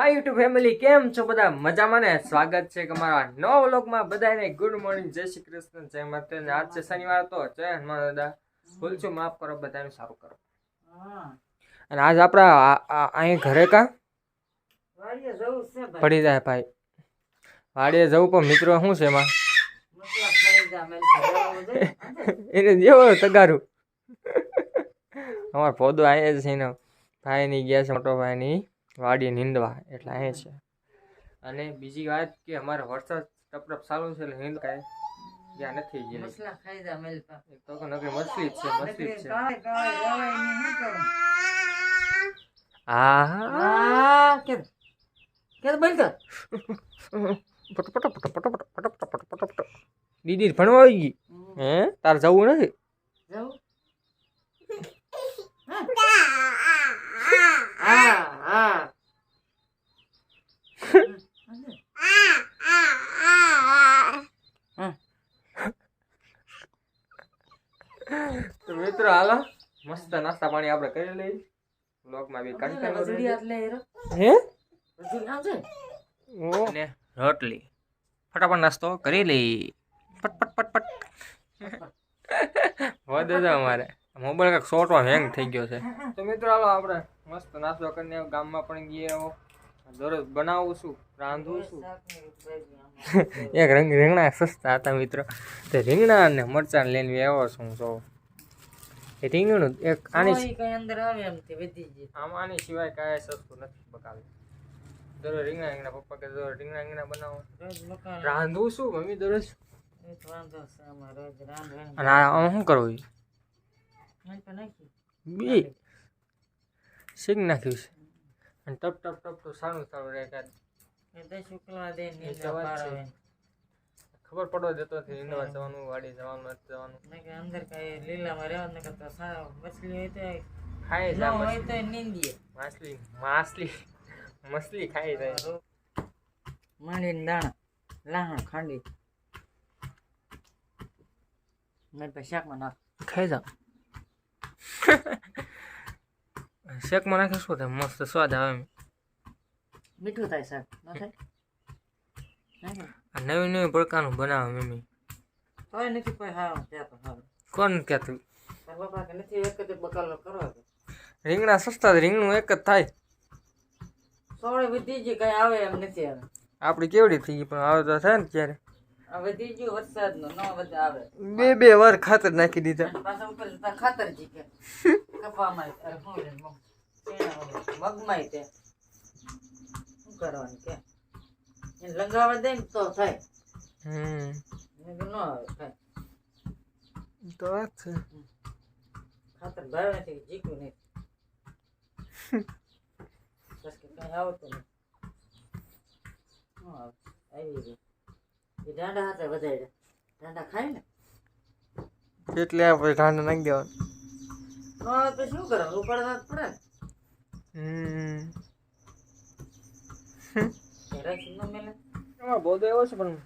હા YouTube family કેમ છો બધા? મજામાં ને? સ્વાગત છે કે અમારા નવા વ્લોગમાં. બધાને ગુડ મોર્નિંગ જય શ્રી કૃષ્ણ. જય માતા આજ છે શનિવાર તો. જય હનુમાન દાદા. ભૂલ છું માફ કરો બધાનું સારું કરો. અને આજ આપણા અહીં ઘરે કા? પડી જાય ભાઈ. વાડીએ જવું પણ મિત્રો શું છે એમાં. એને જેવો તગારું. અમારો ફોદો આવ્યા છે એનો. ભાઈની ગયા છે મોટો ભાઈની. વાડીએ નીંદવા એટલે અહીં છે. અને બીજી વાત કે અમારે વરસાદ ટપટપ ચાલુ છે એટલે નીંદ કાંઈ ત્યાં નથી ગયેલી. મસલા તો નકરી મછલી જ છે મછલી જ છે. આ, બંધ કર? પટો પટો પટો પટો પટો પટો પટો પટો પટો દીદી ભણવા આવી ગઈ. હે? તારે જવું નથી? જવું? હા, હા. હમ. તો મિત્રો હાલો. મસ્ત નાસ્તા પાણી આપણે કરી લઈએ. બ્લોગમાં બી કન્ટેન્ટ હે? ને રોટલી. ફટાફટ નાસ્તો કરી લઈ પટ પટ પટ પટ. વધે છે અમારે. મોબાઈલ કાંક શોર્ટમાં હેંગ થઈ ગયો છે. તો મિત્રો હાલો આપણે મસ્ત નાસ્તો કરીને ગામમાં પણ ગયો આવો દરરોજ બનાવું છું રાંધું છું. એક રંગ રીંગણા સસ્તા હતા મિત્રો. તે રીંગણા અને મરચાં લઈને આવ્યો છું જો. એ રીંગણું એક આની અંદર આવે એમ તે વધી જાય. આમ આની સિવાય કાંઈ સસ્તું નથી બકાલું. દરરોજ રીંગણા રીંગણા પપ્પા કે દરરોજ રીંગણા રીંગણા બનાવો. રાંધું છું મમ્મી દરરોજ. અને આ શું કરવું બી. શીખ નાખ્યું છે. અને ટપ ટપ ટપ તો સારું સારું રહે કાંઈ. ખબર પડવા દેતો નથી નીંદવા જવાનું વાડી જવાનું જવાનું. અંદર કઈ લીલામાં રહેવા ને કરતા મછલી હોય તો ખાઈ જાય હોય. તો નીંદીએ. માછલી માછલી મછલી ખાઈ જાય માંડીને દાણા લાહણ ખાંડી. મેં પછી શાકમાં નાખ ખાઈ જાઓ શેકમાં નાખે શું થાય? મસ્ત સ્વાદ આવે એમ. મીઠું થાય શાક ન થાય? આ નવી નવી પ્રકારનું બનાવે મમ્મી. તોય નથી કોઈ હા ત્યાં તો હા કોણ કહેતું તું? બાપા કે નથી એક જ બકાલો કરો રીંગણા સસ્તા રીંગણું એક જ થાય. સોળે વધી ગઈ કઈ આવે એમ નથી આવે આપડી કેવડી થઈ પણ આવે તો થાય ને ત્યારે. આ વધી ગયું વરસાદનો ન વધે આવે. બે બે વાર ખાતર નાખી દીધા. પાછા ઉપર ખાતર જી કે. કપામાં અરે શું રે મગ તે શું? કરવાનું કે? લંગાવા દે ને તો થાય. હમ. ન આવે થાય. તો વાત છે. ખાતર ભાવે નથી જીકું નહીં બસ કે કઈ આવતું નહીં ન આવી. ગયું એ દાંડા હાથે વધારે દાંડા ખાય ને? એટલે આપણે ઠાંડા નાખી દેવાનું. આવે તો શું ઉપાડવા પડે? હમ. મેલે. એમાં બોધો એવો છે પણ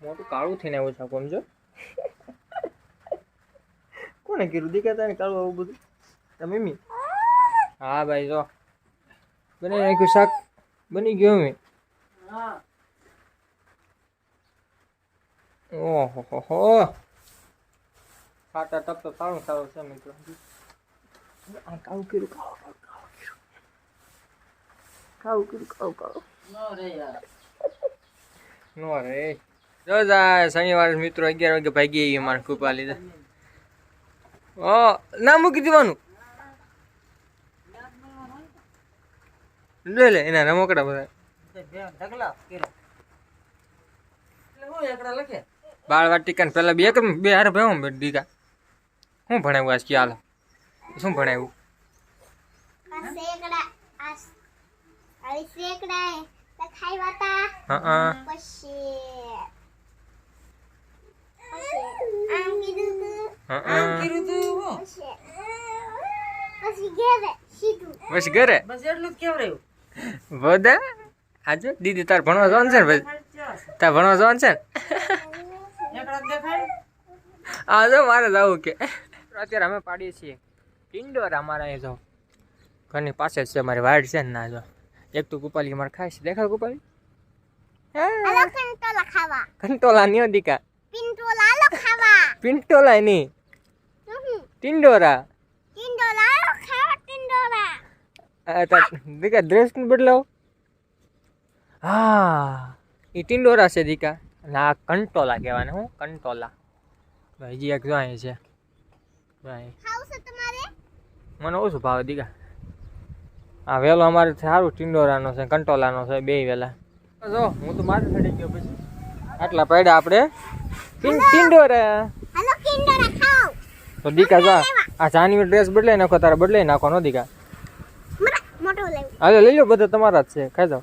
મોટું કાળું થઈને આવ્યું છે આખું સમજો. કોને કીધું? દેખાતા ને કાળું આવું બધું? તમે મી હા ભાઈ જો. બની નાખ્યું શાક? બની ગયો મેં હા ઓહો હો. હો ખાટા ટપ તો સારું સારું છે મિત્રો. あ顔切る顔顔切る顔切る顔顔 ન રે યાર ન રે જો જાય શનિવારે મિત્રો આવી અમારે ના મૂકી દેવાનું લે લે એના રમકડા બધા બાળ વાટિકા ને પેલા બે બે હારે ભાવ દીકા હું ભણાવું આજ કે હાલ. શું ભણાવ્યું બસ ઘરે બધા આજે? દીદી તાર ભણવા જવાનું છે ને ભાઈ તાર ભણવા જવાનું છે ને? આ જો મારે જવું કે અત્યારે અમે પાડીએ છીએ. ઇન્ડોર અમારા એ જો. ઘરની પાસે જ છે મારી વાડ છે ને ના જો. એક તો ગોપાલી મારે ખાય છે. દેખાય હાલો કંટોલા ખાવા. કંટોલા ની દીકા. પિંટોલા હાલો ખાવા. પિંટોલા ની? ટિંડોરા? ટિંડોલા ખાવા દીકા ડ્રેસ ને બદલાવ. હા એ ટિંડોરા છે દીકા. ના કંટોલા કહેવાને હું કંટોલા. ભાઈ હજી એક જો અહીં છે. ભાઈ મને ઓછું ભાવે દીકા આ વહેલો અમારે સારું ટિંડોરાનો છે કંટોલાનો છે બે વેલા. જો હું તો માથે ચડી ગયો પછી. આટલા પડ્યા આપણે. ટિંડોરા. તો દીકા જો આ જાનવી ડ્રેસ બદલાઈ નાખો તારે બદલાઈ નાખો નો દીકા? હાલો લઈ લો બધા તમારા જ છે. ખાઈ જાઓ.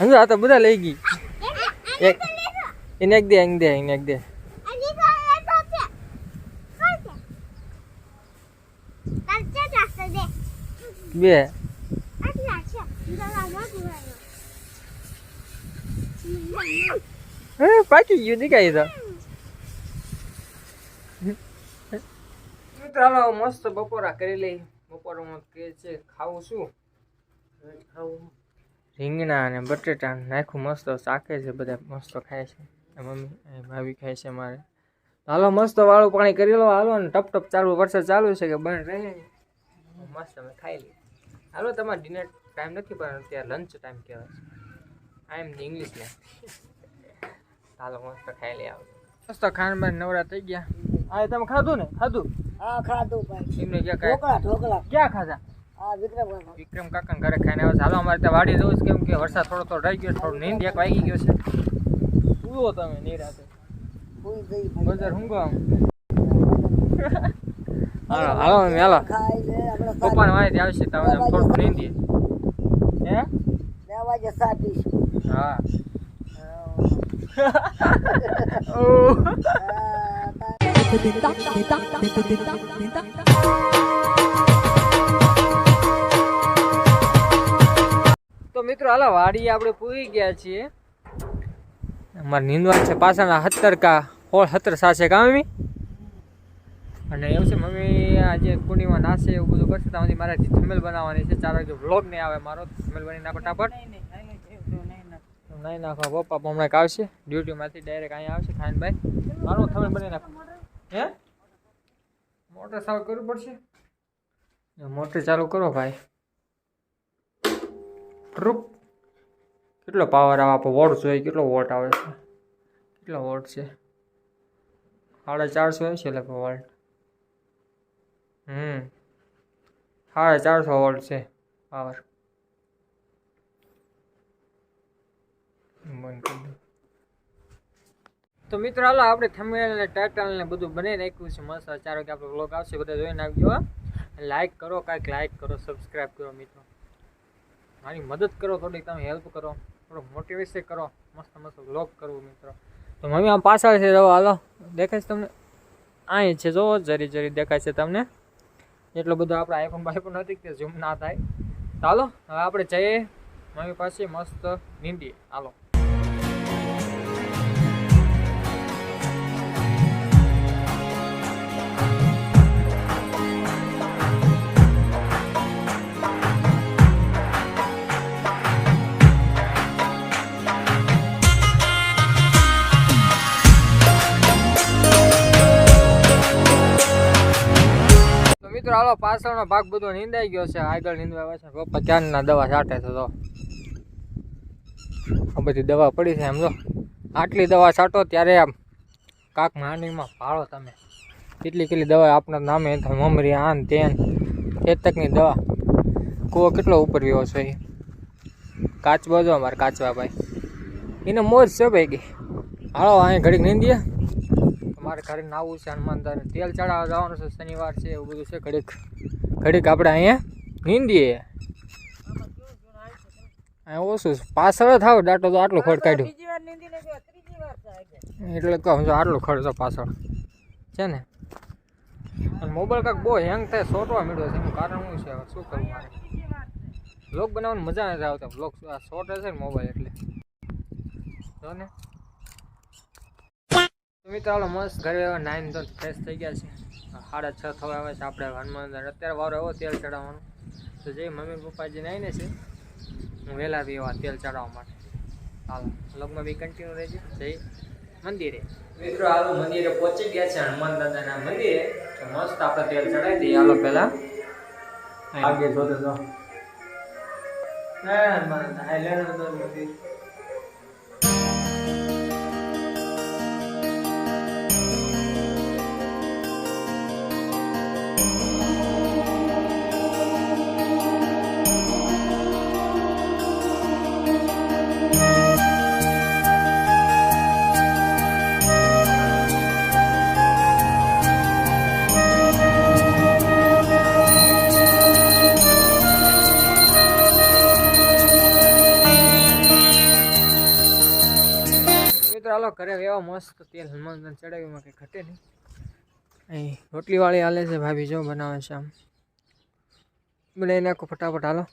હજુ આ તો બધા લઈ ગઈ. એક એને એક દે એક દે એને એક દે હજી તો લેતો છે શું છે તાર કેટલા છે દે બે. પાકી ગયું નીકળી તો મિત્રો મસ્ત બપોરા કરી લઈ. બપોરમાં કે છે ખાવું શું? ખાવું. રીંગણા અને બટેટા નાખું મસ્ત. શાકે છે બધા મસ્ત ખાય છે. મમ્મી ભાભી ખાય છે મારે. હાલો મસ્ત વાળું પાણી કરી લો. હાલો ને ટપ ટપ ચાલુ વરસાદ ચાલુ છે કે બન રહે? મસ્ત અમે ખાઈ લઈએ. હાલો તમારે ડિનર ટાઈમ નથી પણ અત્યારે લંચ ટાઈમ કહેવાય છે. આઈ એમ ઇંગ્લિશ ને હાલો મસ્ત ખાઈ લઈ આવો મસ્ત ખાન બાન નવરા થઈ ગયા. આ તમે ખાધું ને? ખાધું? હા ખાધું ભાઈ. એમને ક્યાં ખાય? ઢોકળા ઢોકળા. ક્યાં ખાધા? હા વિક્રમ કાકા વિક્રમ કાકા ઘરે ખાઈને આવે ચાલો હાલો અમારે ત્યાં વાડી જવું છે કેમ કે વરસાદ થોડો થોડો રહી ગયો થોડું નીંદ એક વાગી ગયો છે. સુવો તમે નિરાતે. બજાર ઊંઘો આમ હાલો હાલો. મમ્મી પપ્પાને વાંચી આવશે આમ થોડું નીંદીએ હે? બે વાગે સા હા. તો મિત્રો હાલા વાડી આપણે પૂરી ગયા છીએ. અમારે નીંદવા છે પાછળના હત્તર કા હોળ હત્તર સાસે કા મમ્મી? અને એવું છે મમ્મી આજે કુંડીમાં નાશે એવું બધું કરશે ત્યાં સુધી મારે થમેલ બનાવવાની છે. ચાર વાગે વ્લોગ નહીં આવે મારો થમેલ બની નાખો ટાપટ નહીં નાખો. પપ્પા હમણાં આવશે. ડ્યુટીમાંથી ડાયરેક્ટ અહીંયા આવશે ખાનભાઈ. ભાઈ મારું થમેલ બની નાખો. હે? મોટર ચાલુ કરવું પડશે. મોટર ચાલુ કરો ભાઈ. ટ્રુપ કેટલો પાવર આવે આપણે વોટ જોઈએ કેટલો વોટ આવે છે? કેટલો વોટ છે? સાડા ચારસો છે લગભગ વોલ્ટ. હમ. હા ચારસો વોલ્ટ છે પાવર તો મિત્રો હાલો આપણે થંબનેલ ને ટાઇટલ ને બધું બનાવી નાખ્યું છે. મસ્ત ચારો કે આપણો બ્લોગ આવશે બધા જોઈને આવજો લાઈક કરો કાંઈક લાઈક કરો સબસ્ક્રાઈબ કરો મિત્રો. મારી મદદ કરો થોડીક તમે હેલ્પ કરો. થોડુંક મોટિવેશન કરો. મસ્ત મસ્ત બ્લોગ કરવું મિત્રો. તો મમ્મી આમ પાછળ છે જો હાલો. દેખાય છે તમને? અહીં છે જો જરી જરી દેખાય છે તમને. એટલો બધો આપણે આઈફોન બાઈફોન નથી કે ઝૂમ ના થાય. ચાલો હવે આપણે જઈએ. મમ્મી પાસે મસ્ત નીંદીએ હાલો. તો પાછળનો ભાગ બધો નીંદાઈ ગયો છે. આગળ નીંદવા છે. પપ્પા ચાંદના દવા છાંટે છે તો? આ બધી દવા પડી છે એમ જો. આટલી દવા છાંટો ત્યારે આમ કાક માંડીમાં ભાળો તમે. કેટલી કેટલી દવા આપના નામે મમરી, આન, તેન ચેતકની દવા. કૂવો કેટલો ઉપર વ્યવો છે એ કાચબા જો અમારે કાચવા ભાઈ. એને મોજ છે ભાઈ હાલો અહીં ઘડીક નીંદીએ. મારે ઘરે નાવું છે હનુમાનદાર તેલ ચડાવવા જવાનું છે. શનિવાર છે એવું બધું છે ઘડીક. ઘડીક આપણે અહીંયા નીંદીએ અહીંયા ઓછું. પાછળ થાવ દાટો તો આટલો ખડ કાઢ્યું. એટલે કહું છું આટલો ખડ છે પાછળ. છે ને? અને મોબાઈલ કાંક બહુ હેંગ થાય સોટવા મળ્યો છે. એનું કારણ શું છે? હવે શું કરવું મારે? બ્લોગ બનાવવાની મજા નથી આવતા. બ્લોગ શોર્ટ હશે ને મોબાઈલ એટલે. જો ને? તો મિત્રો મસ્ત ઘરે નાઈન તો ફ્રેશ થઈ ગયા છે સાડા છ થવા આવે છે આપણે હનુમાન અત્યારે વારો એવો તેલ ચડાવવાનું તો જે મમ્મી પપ્પા જે નાઈને છે હું વહેલા બી એવા તેલ ચડાવવા માટે હાલો લગમાં બી કન્ટિન્યુ રહેજો જય મંદિરે મિત્રો હાલો મંદિરે પહોંચી ગયા છે હનુમાન દાદાના મંદિરે તો મસ્ત આપણે તેલ ચડાવી દઈએ હાલો પહેલાં આગે જોતે જો હા હનુમાન એવા મસ્ત તેલ હનુમાન ચડાવ્યું કંઈ ઘટે નહીં. અહીં રોટલી વાળી હાલે છે ભાભી જો બનાવે છે આમ. બનાવી નાખો ફટાફટ હાલો.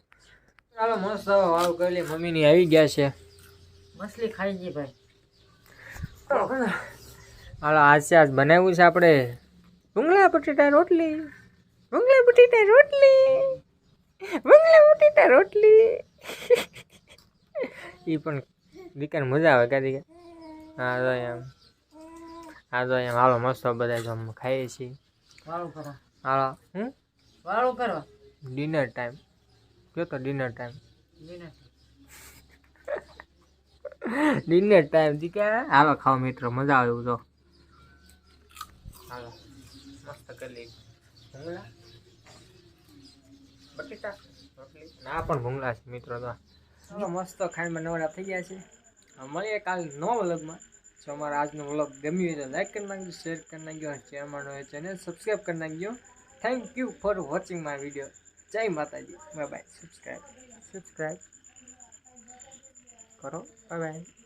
હાલો મસ્ત વાળું કરી લે મમ્મીની આવી ગયા છે. મછલી ખાઈ ગઈ ભાઈ. હાલો આજ આજ બનાવ્યું છે આપણે. ભૂંગળા બટેટા રોટલી. ભૂંગળા બટેટા રોટલી. ભૂંગળા બટેટા રોટલી. એ પણ દીકરાને મજા આવે કાદી દીકરા. હા તો એમ. હા તો એમ. હાલો મસ્ત બધા જમ ખાઈએ છીએ. વાળું કરવા હાલો હમ? વાળું કરવા ડિનર ટાઈમ કયો તો ડિનર ટાઈમ. ડિનર ટાઈમ દીકરા હાલો ખાવા મિત્રો મજા આવે એવું તો. હાલો મસ્ત કરી લઈ બટેટા? ના પણ ભૂંગળા છે મિત્રો તો. મસ્ત ખાઈને નવરા થઈ ગયા છે. મળીએ કાલ નવા વ્લોગમાં. જો અમારો આજનો વ્લોગ ગમ્યો હોય તો લાઈક કરી નાખજો શેર કરી નાખજો ચેનલ હોય ચેનલ સબસ્ક્રાઈબ કરી નાખજો. Thank you for watching my video જય માતાજી. બાય બાય સબસ્ક્રાઈબ સબસ્ક્રાઈબ કરો. Bye bye